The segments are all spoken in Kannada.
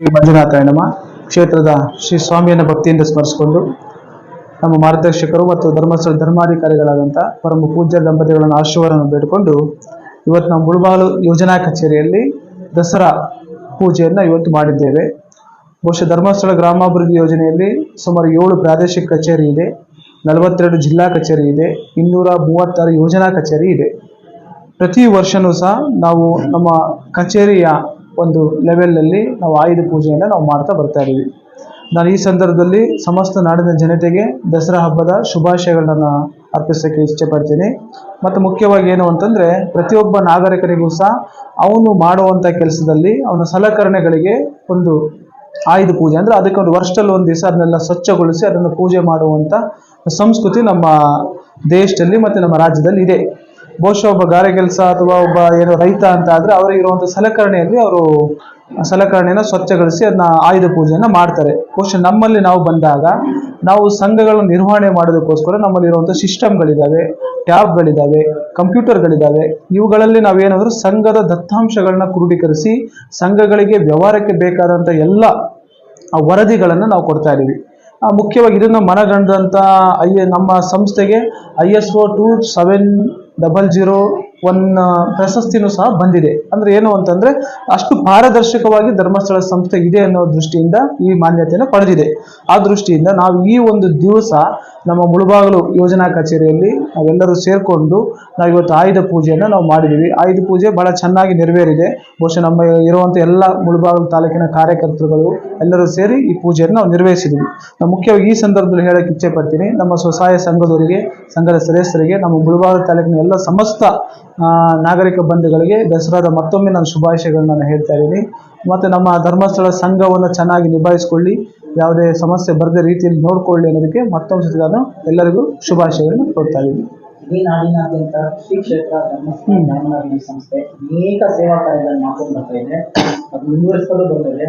ಶ್ರೀ ಕ್ಷೇತ್ರದ ಶ್ರೀ ಸ್ವಾಮಿಯನ್ನು ಭಕ್ತಿಯಿಂದ ಸ್ಮರಿಸಿಕೊಂಡು ನಮ್ಮ ಮಾರ್ಗದರ್ಶಕರು ಮತ್ತು ಧರ್ಮಸ್ಥಳ ಧರ್ಮಾಧಿಕಾರಿಗಳಾದಂಥ ಪರಮ ಪೂಜ್ಯ ದಂಪತಿಗಳನ್ನು ಆಶೀರ್ವಾದವನ್ನು ಬೇಡಿಕೊಂಡು ಇವತ್ತು ನಾವು ಮುಳುಬಾಲು ಯೋಜನಾ ಕಚೇರಿಯಲ್ಲಿ ದಸರಾ ಪೂಜೆಯನ್ನು ಇವತ್ತು ಮಾಡಿದ್ದೇವೆ. ಬಹುಶಃ ಧರ್ಮಸ್ಥಳ ಗ್ರಾಮಾಭಿವೃದ್ಧಿ ಯೋಜನೆಯಲ್ಲಿ ಸುಮಾರು ಏಳು ಪ್ರಾದೇಶಿಕ ಕಚೇರಿ ಇದೆ, ನಲವತ್ತೆರಡು ಜಿಲ್ಲಾ ಕಚೇರಿ ಇದೆ, ಇನ್ನೂರ ಮೂವತ್ತಾರು ಯೋಜನಾ ಕಚೇರಿ ಇದೆ. ಪ್ರತಿ ವರ್ಷನೂ ಸಹ ನಾವು ನಮ್ಮ ಕಚೇರಿಯ ಒಂದು ಲೆವೆಲಲ್ಲಿ ನಾವು ಆಯುಧ ಪೂಜೆಯನ್ನು ನಾವು ಮಾಡ್ತಾ ಬರ್ತಾ ಇದ್ದೀವಿ. ನಾನು ಈ ಸಂದರ್ಭದಲ್ಲಿ ಸಮಸ್ತ ನಾಡಿನ ಜನತೆಗೆ ದಸರಾ ಹಬ್ಬದ ಶುಭಾಶಯಗಳನ್ನು ಅರ್ಪಿಸೋಕ್ಕೆ ಇಷ್ಟಪಡ್ತೀನಿ ಮತ್ತು ಮುಖ್ಯವಾಗಿ ಏನು ಅಂತಂದರೆ, ಪ್ರತಿಯೊಬ್ಬ ನಾಗರಿಕರಿಗೂ ಸಹ ಅವನು ಮಾಡುವಂಥ ಕೆಲಸದಲ್ಲಿ ಅವನ ಸಲಕರಣೆಗಳಿಗೆ ಒಂದು ಆಯುಧ ಪೂಜೆ ಅಂದರೆ ಅದಕ್ಕೆ ಒಂದು ವರ್ಷದಲ್ಲಿ ಒಂದು ದಿವಸ ಅದನ್ನೆಲ್ಲ ಸ್ವಚ್ಛಗೊಳಿಸಿ ಅದನ್ನು ಪೂಜೆ ಮಾಡುವಂಥ ಸಂಸ್ಕೃತಿ ನಮ್ಮ ದೇಶದಲ್ಲಿ ಮತ್ತು ನಮ್ಮ ರಾಜ್ಯದಲ್ಲಿ ಇದೆ. ಬಹುಶಃ ಒಬ್ಬ ಗಾರೆ ಕೆಲಸ ಅಥವಾ ಒಬ್ಬ ಏನೋ ರೈತ ಅಂತ ಆದರೆ ಅವರಿಗೆ ಇರುವಂಥ ಸಲಕರಣೆಯಲ್ಲಿ ಅವರು ಸಲಕರಣೆಯನ್ನು ಸ್ವಚ್ಛಗೊಳಿಸಿ ಅದನ್ನ ಆಯುಧ ಪೂಜೆಯನ್ನು ಮಾಡ್ತಾರೆ. ಬಹುಶಃ ನಮ್ಮಲ್ಲಿ ನಾವು ಬಂದಾಗ ನಾವು ಸಂಘಗಳನ್ನು ನಿರ್ವಹಣೆ ಮಾಡೋದಕ್ಕೋಸ್ಕರ ನಮ್ಮಲ್ಲಿ ಇರುವಂಥ ಸಿಸ್ಟಮ್ಗಳಿದ್ದಾವೆ ಟ್ಯಾಬ್ಗಳಿದ್ದಾವೆ ಕಂಪ್ಯೂಟರ್ಗಳಿದ್ದಾವೆ ಇವುಗಳಲ್ಲಿ ನಾವೇನಾದರೂ ಸಂಘದ ದತ್ತಾಂಶಗಳನ್ನ ಕ್ರೋಢೀಕರಿಸಿ ಸಂಘಗಳಿಗೆ ವ್ಯವಹಾರಕ್ಕೆ ಬೇಕಾದಂಥ ಎಲ್ಲ ವರದಿಗಳನ್ನು ನಾವು ಕೊಡ್ತಾ ಇದ್ದೀವಿ ಮುಖ್ಯವಾಗಿ ಇದನ್ನು ಮನಗಂಡಂಥ ಐ ನಮ್ಮ ಸಂಸ್ಥೆಗೆ I S O two seven double zero one ಪ್ರಶಸ್ತಿನೂ ಸಹ ಬಂದಿದೆ. ಅಂದ್ರೆ ಏನು ಅಂತಂದ್ರೆ, ಅಷ್ಟು ಪಾರದರ್ಶಕವಾಗಿ ಧರ್ಮಸ್ಥಳ ಸಂಸ್ಥೆ ಇದೆ ಅನ್ನೋ ದೃಷ್ಟಿಯಿಂದ ಈ ಮಾನ್ಯತೆಯನ್ನು ಪಡೆದಿದೆ. ಆ ದೃಷ್ಟಿಯಿಂದ ನಾವು ಈ ಒಂದು ದಿವಸ ನಮ್ಮ ಮುಳುಬಾಗಲು ಯೋಜನಾ ಕಚೇರಿಯಲ್ಲಿ ನಾವೆಲ್ಲರೂ ಸೇರಿಕೊಂಡು ನಾವು ಇವತ್ತು ಆಯುಧ ಪೂಜೆಯನ್ನು ನಾವು ಮಾಡಿದ್ದೀವಿ. ಆಯುಧ ಪೂಜೆ ಬಹಳ ಚೆನ್ನಾಗಿ ನೆರವೇರಿದೆ. ಬಹುಶಃ ನಮ್ಮ ಇರುವಂಥ ಎಲ್ಲ ಮುಳುಬಾಗಲು ತಾಲೂಕಿನ ಕಾರ್ಯಕರ್ತರುಗಳು ಎಲ್ಲರೂ ಸೇರಿ ಈ ಪೂಜೆಯನ್ನು ನಾವು ನಿರ್ವಹಿಸಿದ್ದೀವಿ ನಾವು ಮುಖ್ಯವಾಗಿ ಈ ಸಂದರ್ಭದಲ್ಲಿ ಹೇಳಕ್ಕೆ ಇಚ್ಛೆ ಪಡ್ತೀನಿ, ನಮ್ಮ ಸ್ವಸಹಾಯ ಸಂಘದವರಿಗೆ, ಸಂಘದ ಸದಸ್ಯರಿಗೆ, ನಮ್ಮ ಮುಳುಬಾಗಲು ತಾಲೂಕಿನ ಎಲ್ಲ ಸಮಸ್ತ ನಾಗರಿಕ ಬಂಧುಗಳಿಗೆ ದಸರಾದ ಮತ್ತೊಮ್ಮೆ ನಾನು ಶುಭಾಶಯಗಳನ್ನ ನಾನು ಹೇಳ್ತಾ ಇದ್ದೀನಿ. ಮತ್ತು ನಮ್ಮ ಧರ್ಮಸ್ಥಳ ಸಂಘವನ್ನು ಚೆನ್ನಾಗಿ ನಿಭಾಯಿಸ್ಕೊಳ್ಳಿ ಯಾವುದೇ ಸಮಸ್ಯೆ ಬರದೇ ರೀತಿಯಲ್ಲಿ ನೋಡ್ಕೊಳ್ಳಿ ಅನ್ನೋದಕ್ಕೆ ಮತ್ತೊಂದು ಸತಿ ನಾನು ಎಲ್ಲರಿಗೂ ಶುಭಾಶಯಗಳನ್ನು ಕೊಡ್ತಾ ಇದ್ದೀನಿ. ಈ ನಾಡಿನಾದ್ಯಂತ ಶ್ರೀ ಕ್ಷೇತ್ರ ಧರ್ಮಸ್ಥಳ. ಸಂಸ್ಥೆ ಅನೇಕ ಸೇವಾ ಕಾರ್ಯಗಳನ್ನು ಮಾಡ್ಕೊಂಡು ಬರ್ತಾ ಇದೆ. ಅದು ಮುಂದುವರಿಸಿಕೊಂಡು ಬಂದಿದೆ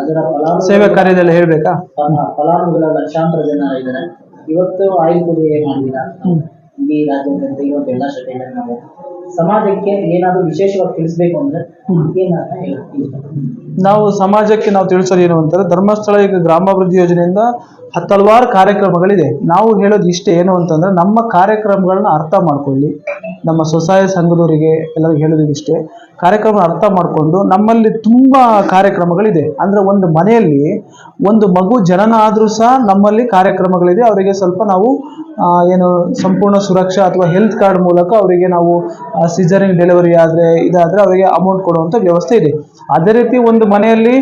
ಅದರ ಫಲಾನು ಸೇವೆ ಕಾರ್ಯದಲ್ಲಿ ಹೇಳಬೇಕಾ? ಫಲಾನುಭವಿಗಳ ಲಕ್ಷಾಂತರ ಜನ ಇದ್ದಾರೆ. ಇವತ್ತು ಆಯುಧ ಪೂಜೆ ಈ ಎಲ್ಲ ಶಾಖೆಗಳನ್ನು ನಾವು ಸಮಾಜಕ್ಕೆ ಏನಾದರೂ ವಿಶೇಷವಾಗಿ ತಿಳಿಸ್ಬೇಕು ಅಂದ್ರೆ ಏನಂತ ಹೇಳಿ ನಾವು ಸಮಾಜಕ್ಕೆ ನಾವು ತಿಳಿಸೋದು ಏನು ಅಂತಂದ್ರೆ ಧರ್ಮಸ್ಥಳ ಈಗ ಗ್ರಾಮಾಭಿವೃದ್ಧಿ ಯೋಜನೆಯಿಂದ ಹತ್ತಲವಾರು ಕಾರ್ಯಕ್ರಮಗಳಿದೆ. ನಾವು ಹೇಳೋದು ಇಷ್ಟೇ ಏನು ಅಂತಂದ್ರೆ ನಮ್ಮ ಕಾರ್ಯಕ್ರಮಗಳನ್ನ ಅರ್ಥ ಮಾಡ್ಕೊಳ್ಳಿ. ನಮ್ಮ ಸ್ವಸಹಾಯ ಸಂಘದವರಿಗೆ ಎಲ್ಲರಿಗೂ ಹೇಳೋದು ಇಷ್ಟೇ. ಕಾರ್ಯಕ್ರಮ ಅರ್ಥ ಮಾಡಿಕೊಂಡು ನಮ್ಮಲ್ಲಿ ತುಂಬ ಕಾರ್ಯಕ್ರಮಗಳಿದೆ. ಅಂದರೆ ಒಂದು ಮನೆಯಲ್ಲಿ ಒಂದು ಮಗು ಜನನ ಆದರೂ ಸಹ ನಮ್ಮಲ್ಲಿ ಕಾರ್ಯಕ್ರಮಗಳಿದೆ. ಅವರಿಗೆ ಸ್ವಲ್ಪ ನಾವು ಏನು ಸಂಪೂರ್ಣ ಸುರಕ್ಷಾ ಅಥವಾ ಹೆಲ್ತ್ ಕಾರ್ಡ್ ಮೂಲಕ ಅವರಿಗೆ ನಾವು ಸಿಜರಿಂಗ್ ಡೆಲಿವರಿ ಆದರೆ, ಇದಾದರೆ ಅವರಿಗೆ ಅಮೌಂಟ್ ಕೊಡುವಂಥ ವ್ಯವಸ್ಥೆ ಇದೆ. ಅದೇ ರೀತಿ ಒಂದು ಮನೆಯಲ್ಲಿ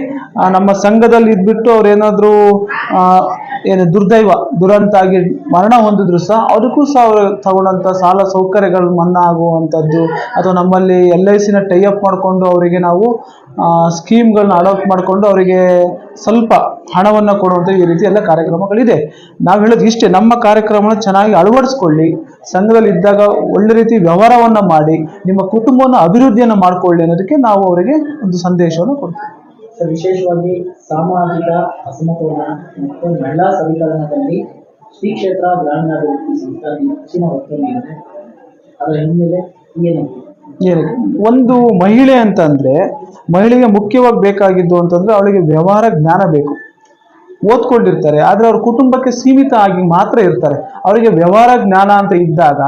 ನಮ್ಮ ಸಂಘದಲ್ಲಿ ಇದ್ಬಿಟ್ಟು ಅವ್ರು ಏನಾದರೂ ಏನು ದುರ್ದೈವ ದುರಂತ ಆಗಿ ಮರಣ ಹೊಂದಿದ್ರು ಸಹ ಅದಕ್ಕೂ ಸಹ ಅವರು ತಗೊಂಡಂಥ ಸಾಲ ಸೌಕರ್ಯಗಳು ಮನ್ನಾ ಆಗುವಂಥದ್ದು. ಅಥವಾ ನಮ್ಮಲ್ಲಿ ಎಲ್ ಐ ಸಿನ ಟೈಅಪ್ ಮಾಡಿಕೊಂಡು ಅವರಿಗೆ ನಾವು ಸ್ಕೀಮ್ಗಳನ್ನ ಅಡಾಪ್ಟ್ ಮಾಡಿಕೊಂಡು ಅವರಿಗೆ ಸ್ವಲ್ಪ ಹಣವನ್ನು ಕೊಡುವಂಥ ಈ ರೀತಿ ಎಲ್ಲ ಕಾರ್ಯಕ್ರಮಗಳಿದೆ. ನಾವು ಹೇಳೋದು ಇಷ್ಟೇ, ನಮ್ಮ ಕಾರ್ಯಕ್ರಮನ ಚೆನ್ನಾಗಿ ಅಳವಡಿಸ್ಕೊಳ್ಳಿ. ಸಂಘದಲ್ಲಿ ಇದ್ದಾಗ ಒಳ್ಳೆ ರೀತಿ ವ್ಯವಹಾರವನ್ನು ಮಾಡಿ, ನಿಮ್ಮ ಕುಟುಂಬವನ್ನು ಅಭಿವೃದ್ಧಿಯನ್ನು ಮಾಡಿಕೊಳ್ಳಿ ಅನ್ನೋದಕ್ಕೆ ನಾವು ಅವರಿಗೆ ಒಂದು ಸಂದೇಶವನ್ನು ಕೊಡ್ತೀವಿ. ವಿಶೇಷವಾಗಿ ಸಾಮಾಜಿಕ ಅಸಮತೋಲನ ಮತ್ತು ಮಹಿಳಾ ಸಬಲೀಕರಣದಲ್ಲಿ ಶ್ರೀ ಕ್ಷೇತ್ರ ಗ್ರಾಮೀಣಾಭಿವೃದ್ಧಿ ಸಂಸ್ಥೆ ಹೆಚ್ಚಿನ ಒತ್ತು ನೀಡಿದೆ. ಅದರ ಹಿನ್ನೆಲೆ ಏನು ಏನಕ್ಕೆ? ಒಂದು ಮಹಿಳೆ ಅಂತಂದ್ರೆ ಮಹಿಳೆಗೆ ಮುಖ್ಯವಾಗಿ ಬೇಕಾಗಿದ್ದು ಅಂತಂದ್ರೆ ಅವಳಿಗೆ ವ್ಯವಹಾರ ಜ್ಞಾನ ಬೇಕು. ಓದ್ಕೊಂಡಿರ್ತಾರೆ, ಆದರೆ ಅವ್ರ ಕುಟುಂಬಕ್ಕೆ ಸೀಮಿತ ಆಗಿ ಮಾತ್ರ ಇರ್ತಾರೆ. ಅವರಿಗೆ ವ್ಯವಹಾರ ಜ್ಞಾನ ಅಂತ ಇದ್ದಾಗ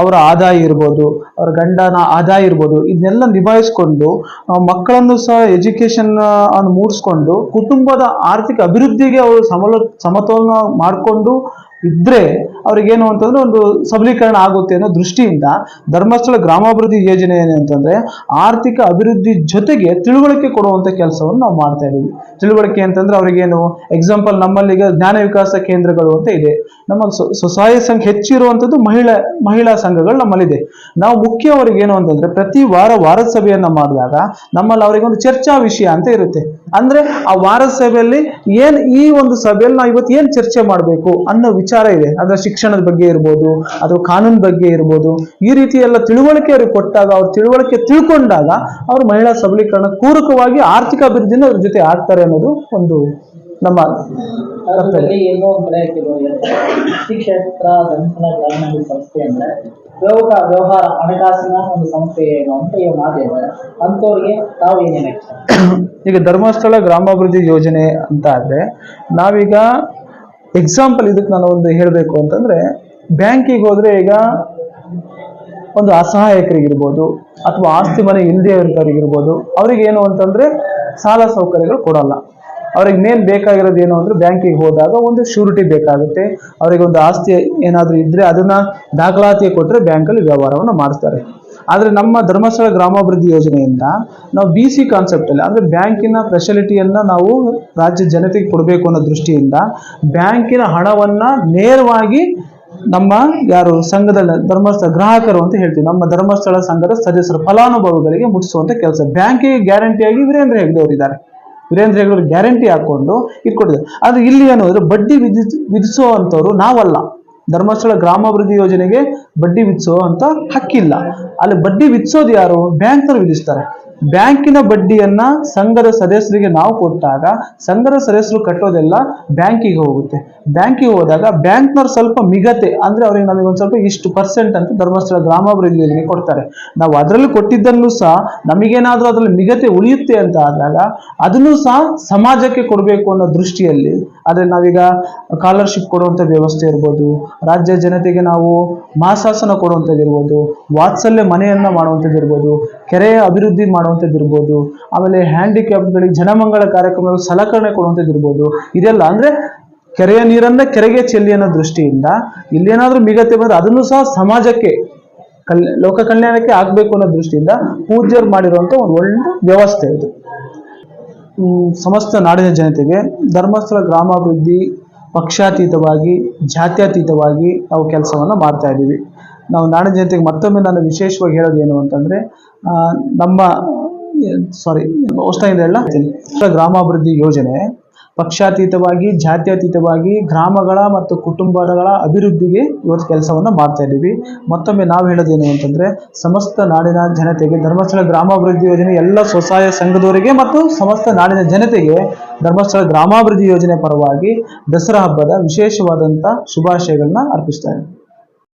ಅವರ ಆದಾಯ ಇರ್ಬೋದು, ಅವರ ಗಂಡನ ಆದಾಯ ಇರ್ಬೋದು, ಇದನ್ನೆಲ್ಲ ನಿಭಾಯಿಸ್ಕೊಂಡು ಮಕ್ಕಳನ್ನು ಸಹ ಎಜುಕೇಶನ್ ಅನ್ನು ಮೂಡಿಸ್ಕೊಂಡು ಕುಟುಂಬದ ಆರ್ಥಿಕ ಅಭಿವೃದ್ಧಿಗೆ ಅವರು ಸಮಲ, ಸಮತೋಲನ ಮಾಡಿಕೊಂಡು ಇದ್ರೆ ಅವ್ರಿಗೇನು ಅಂತಂದ್ರೆ ಒಂದು ಸಬಲೀಕರಣ ಆಗುತ್ತೆ ಅನ್ನೋ ದೃಷ್ಟಿಯಿಂದ ಧರ್ಮಸ್ಥಳ ಗ್ರಾಮಾಭಿವೃದ್ಧಿ ಯೋಜನೆ ಏನಂತಂದ್ರೆ ಆರ್ಥಿಕ ಅಭಿವೃದ್ಧಿ ಜೊತೆಗೆ ತಿಳುವಳಿಕೆ ಕೊಡುವಂತ ಕೆಲಸವನ್ನು ನಾವು ಮಾಡ್ತಾ ಇದ್ದೀವಿ. ತಿಳುವಳಿಕೆ ಅಂತಂದ್ರೆ ಅವ್ರಿಗೇನು ಎಕ್ಸಾಂಪಲ್ ನಮ್ಮಲ್ಲಿ ಈಗ ಜ್ಞಾನ ವಿಕಾಸ ಕೇಂದ್ರಗಳು ಅಂತ ಇದೆ. ನಮ್ಮ ಸ್ವ- ಸ್ವಸಹಾಯ ಸಂಘ ಹೆಚ್ಚಿರುವಂಥದ್ದು ಮಹಿಳಾ ಮಹಿಳಾ ಸಂಘಗಳು ನಮ್ಮಲ್ಲಿದೆ. ನಾವು ಮುಖ್ಯ ಅವ್ರಿಗೆ ಏನು ಅಂತಂದ್ರೆ ಪ್ರತಿ ವಾರ ವಾರದ ಸಭೆಯನ್ನ ಮಾಡಿದಾಗ ನಮ್ಮಲ್ಲಿ ಅವರಿಗೆ ಒಂದು ಚರ್ಚಾ ವಿಷಯ ಅಂತ ಇರುತ್ತೆ. ಅಂದ್ರೆ ಆ ವಾರದ ಸಭೆಯಲ್ಲಿ ಏನ್ ಈ ಒಂದು ಸಭೆಯಲ್ಲಿ ನಾವು ಇವತ್ತು ಏನ್ ಚರ್ಚೆ ಮಾಡಬೇಕು ಅನ್ನೋ ಇದೆ. ಅದರ ಶಿಕ್ಷಣದ ಬಗ್ಗೆ ಇರ್ಬೋದು ಅಥವಾ ಕಾನೂನು ಬಗ್ಗೆ ಇರ್ಬೋದು ಈ ರೀತಿ ಎಲ್ಲ ತಿಳುವಳಿಕೆ ಅವ್ರಿಗೆ ಕೊಟ್ಟಾಗ ಅವ್ರ ತಿಳುವಳಿಕೆ ತಿಳ್ಕೊಂಡಾಗ ಅವರು ಮಹಿಳಾ ಸಬಲೀಕರಣ ಪೂರಕವಾಗಿ ಆರ್ಥಿಕ ಅಭಿವೃದ್ಧಿನ ಅವ್ರ ಜೊತೆ ಆಗ್ತಾರೆ ಅನ್ನೋದು ಒಂದು ನಮ್ಮ ಕ್ಷೇತ್ರ ಸಂಸ್ಥೆ ಅಂದ್ರೆ ವ್ಯವಹಾರ ವ್ಯವಹಾರ ಹಣಕಾಸಿನ ಒಂದು ಸಂಸ್ಥೆ ಏನು ಅಂತ ಅಂಥವ್ರಿಗೆ ತಾವು ಏನೇನು ಈಗ ಧರ್ಮಸ್ಥಳ ಗ್ರಾಮಾಭಿವೃದ್ಧಿ ಯೋಜನೆ ಅಂತ ಆದ್ರೆ ನಾವೀಗ ಎಕ್ಸಾಂಪಲ್ ಇದಕ್ಕೆ ನಾನು ಒಂದು ಹೇಳಬೇಕು ಅಂತಂದ್ರೆ, ಬ್ಯಾಂಕಿಗೆ ಹೋದರೆ ಈಗ ಒಂದು ಅಸಹಾಯಕರಿಗಿರ್ಬೋದು, ಅಥವಾ ಆಸ್ತಿ ಮನೆ ಇಲ್ಲದೇ ಇರೋರಿಗಿರ್ಬೋದು, ಅವ್ರಿಗೆ ಏನು ಅಂತಂದ್ರೆ ಸಾಲ ಸೌಕರ್ಯಗಳು ಕೊಡಲ್ಲ. ಅವ್ರಿಗೆ ಮೇನ್ ಬೇಕಾಗಿರೋದು ಏನು ಅಂದರೆ ಬ್ಯಾಂಕಿಗೆ ಹೋದಾಗ ಒಂದು ಶ್ಯೂರಿಟಿ ಬೇಕಾಗುತ್ತೆ. ಅವರಿಗೆ ಒಂದು ಆಸ್ತಿ ಏನಾದರೂ ಇದ್ದರೆ ಅದನ್ನ ದಾಖಲಾತಿ ಕೊಟ್ಟರೆ ಬ್ಯಾಂಕಲ್ಲಿ ವ್ಯವಹಾರವನ್ನು ಮಾಡಿಸ್ತಾರೆ. ಆದರೆ ನಮ್ಮ ಧರ್ಮಸ್ಥಳ ಗ್ರಾಮಾಭಿವೃದ್ಧಿ ಯೋಜನೆಯಿಂದ ನಾವು ಬಿ ಸಿ ಕಾನ್ಸೆಪ್ಟಲ್ಲಿ ಅಂದರೆ ಬ್ಯಾಂಕಿನ ಫೆಸಿಲಿಟಿಯನ್ನು ನಾವು ರಾಜ್ಯ ಜನತೆಗೆ ಕೊಡಬೇಕು ಅನ್ನೋ ದೃಷ್ಟಿಯಿಂದ ಬ್ಯಾಂಕಿನ ಹಣವನ್ನು ನೇರವಾಗಿ ನಮ್ಮ ಯಾರು ಸಂಘದ ಧರ್ಮಸ್ಥಳ ಗ್ರಾಹಕರು ಅಂತ ಹೇಳ್ತೀವಿ. ನಮ್ಮ ಧರ್ಮಸ್ಥಳ ಸಂಘದ ಸದಸ್ಯರು ಫಲಾನುಭವಿಗಳಿಗೆ ಮುಟ್ಟಿಸುವಂಥ ಕೆಲಸ. ಬ್ಯಾಂಕಿಗೆ ಗ್ಯಾರಂಟಿಯಾಗಿ ವೀರೇಂದ್ರ ಹೆಗ್ಡೆ ಅವರು ಇದ್ದಾರೆ. ವೀರೇಂದ್ರ ಹೆಗ್ಡೆ ಅವರು ಗ್ಯಾರಂಟಿ ಹಾಕೊಂಡು ಇಟ್ಕೊಟ್ಟಿದ್ದಾರೆ. ಆದರೆ ಇಲ್ಲಿ ಏನು ಬಡ್ಡಿ ವಿಧಿಸ್ ವಿಧಿಸುವಂಥವ್ರು ನಾವಲ್ಲ. ಧರ್ಮಸ್ಥಳ ಗ್ರಾಮಾಭಿವೃದ್ಧಿ ಯೋಜನೆಗೆ ಬಡ್ಡಿ ವಿಧಿಸೋ ಅಂತ ಹಕ್ಕಿಲ್ಲ. ಅಲ್ಲಿ ಬಡ್ಡಿ ವಿಧಿಸೋದು ಯಾರು? ಬ್ಯಾಂಕ್ನವ್ರು ವಿಧಿಸ್ತಾರೆ. ಬ್ಯಾಂಕಿನ ಬಡ್ಡಿಯನ್ನ ಸಂಘದ ಸದಸ್ಯರಿಗೆ ನಾವು ಕೊಟ್ಟಾಗ ಸಂಘದ ಸದಸ್ಯರು ಕಟ್ಟೋದೆಲ್ಲ ಬ್ಯಾಂಕಿಗೆ ಹೋಗುತ್ತೆ. ಬ್ಯಾಂಕಿಗೆ ಹೋದಾಗ ಬ್ಯಾಂಕ್ನವ್ರು ಸ್ವಲ್ಪ ಮಿಗತೆ, ಅಂದ್ರೆ ಅವ್ರಿಗೆ ನಮಗೆ ಒಂದು ಸ್ವಲ್ಪ ಇಷ್ಟು ಪರ್ಸೆಂಟ್ ಅಂತ ಧರ್ಮಸ್ಥಳ ಗ್ರಾಮಾಭಿವೃದ್ಧಿ ಯೋಜನೆ ಕೊಡ್ತಾರೆ. ನಾವು ಅದರಲ್ಲಿ ಕೊಟ್ಟಿದ್ದನ್ನು ಸಹ ನಮಗೇನಾದ್ರೂ ಅದರಲ್ಲಿ ಮಿಗತೆ ಉಳಿಯುತ್ತೆ ಅಂತ ಆದಾಗ ಅದನ್ನು ಸಹ ಸಮಾಜಕ್ಕೆ ಕೊಡಬೇಕು ಅನ್ನೋ ದೃಷ್ಟಿಯಲ್ಲಿ, ಆದರೆ ನಾವೀಗ ಸ್ಕಾಲರ್ಶಿಪ್ ಕೊಡುವಂಥ ವ್ಯವಸ್ಥೆ ಇರ್ಬೋದು, ರಾಜ್ಯ ಜನತೆಗೆ ನಾವು ಮಾಸಾಸನ ಕೊಡುವಂಥದ್ದು ಇರ್ಬೋದು ವಾತ್ಸಲ್ಯ ಮನೆಯನ್ನ ಮಾಡುವಂಥದ್ದು ಇರ್ಬೋದು ಕೆರೆಯ ಅಭಿವೃದ್ಧಿ ಮಾಡುವಂಥದ್ದು ಇರ್ಬೋದು ಆಮೇಲೆ ಹ್ಯಾಂಡಿಕ್ಯಾಪ್ಗಳಿಗೆ ಜನಮಂಗಳ ಕಾರ್ಯಕ್ರಮಗಳು ಸಲಕರಣೆ ಕೊಡುವಂಥದ್ದು ಇರ್ಬೋದು ಇದೆಲ್ಲ ಅಂದರೆ ಕೆರೆಯ ನೀರನ್ನ ಕೆರೆಗೆ ಚೆಲ್ಲಿ ಅನ್ನೋ ದೃಷ್ಟಿಯಿಂದ ಇಲ್ಲೇನಾದರೂ ಮಿಗತೆ ಬಂದರೆ ಅದನ್ನು ಸಹ ಸಮಾಜಕ್ಕೆ, ಕಲ್, ಲೋಕ ಕಲ್ಯಾಣಕ್ಕೆ ಆಗಬೇಕು ಅನ್ನೋ ದೃಷ್ಟಿಯಿಂದ ಪೂಜ್ಯರು ಮಾಡಿರುವಂಥ ಒಂದು ಒಳ್ಳೆ ವ್ಯವಸ್ಥೆ ಇದು. ಸಮಸ್ತ ನಾಡಿನ ಜನತೆಗೆ ಧರ್ಮಸ್ಥಳ ಗ್ರಾಮಾಭಿವೃದ್ಧಿ ಪಕ್ಷಾತೀತವಾಗಿ, ಜಾತ್ಯತೀತವಾಗಿ ನಾವು ಕೆಲಸವನ್ನು ಮಾಡ್ತಾ ಇದ್ದೀವಿ. ನಾವು ನಾಡಿನ ಜನತೆಗೆ ಮತ್ತೊಮ್ಮೆ ನಾನು ವಿಶೇಷವಾಗಿ ಹೇಳೋದು ಏನು ಅಂತಂದ್ರೆ ನಮ್ಮ ಸಾರಿ ಹೊಸ್ತಾಯಿಂದ ಹೇಳ ಗ್ರಾಮಾಭಿವೃದ್ಧಿ ಯೋಜನೆ ಪಕ್ಷಾತೀತವಾಗಿ, ಜಾತ್ಯತೀತವಾಗಿ ಗ್ರಾಮಗಳ ಮತ್ತು ಕುಟುಂಬಗಳ ಅಭಿವೃದ್ಧಿಗೆ ಇವತ್ತು ಕೆಲಸವನ್ನು ಮಾಡ್ತಾ ಇದ್ದೀವಿ. ಮತ್ತೊಮ್ಮೆ ನಾವು ಹೇಳೋದೇನು ಅಂತಂದರೆ, ಸಮಸ್ತ ನಾಡಿನ ಜನತೆಗೆ, ಧರ್ಮಸ್ಥಳ ಗ್ರಾಮಾಭಿವೃದ್ಧಿ ಯೋಜನೆ ಎಲ್ಲ ಸ್ವಸಹಾಯ ಸಂಘದವರಿಗೆ ಮತ್ತು ಸಮಸ್ತ ನಾಡಿನ ಜನತೆಗೆ ಧರ್ಮಸ್ಥಳ ಗ್ರಾಮಾಭಿವೃದ್ಧಿ ಯೋಜನೆ ಪರವಾಗಿ ದಸರಾ ಹಬ್ಬದ ವಿಶೇಷವಾದಂಥ ಶುಭಾಶಯಗಳನ್ನ ಅರ್ಪಿಸ್ತಾ ಇದ್ದೀನಿ.